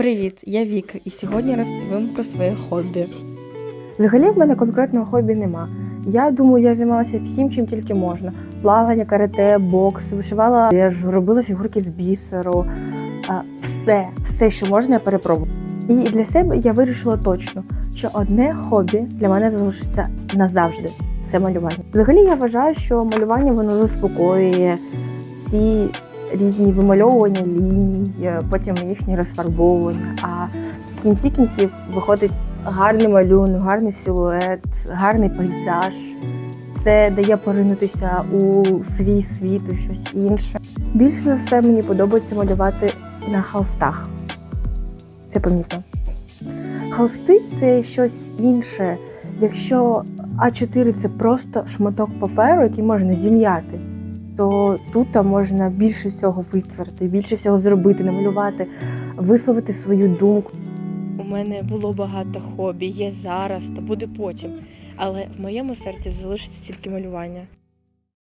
Привіт, я Віка, і сьогодні розповім про своє хобі. Взагалі в мене конкретного хобі нема. Я думаю, я займалася всім, чим тільки можна: плавання, карате, бокс, вишивала одежу, робила фігурки з бісеру. Все, все, що можна, я перепробувала. І для себе я вирішила точно, що одне хобі для мене залишиться назавжди це малювання. Взагалі я вважаю, що малювання воно заспокоює ці різні вимальовування ліній, е, потім їхні розфарбовування. А в кінці кінців виходить гарний малюнок, гарний силует, гарний пейзаж. Це дає поринутися у свій світ, у щось інше. Більше за все мені подобається малювати на холстах. Це помітно. Холсти це щось інше. Якщо А4 це просто шматок паперу, який можна зім'яти, то тут можна більше всього витворити, більше всього зробити, намалювати, висловити свою думку. У мене було багато хобі, є зараз та буде потім. Але в моєму серці залишиться тільки малювання.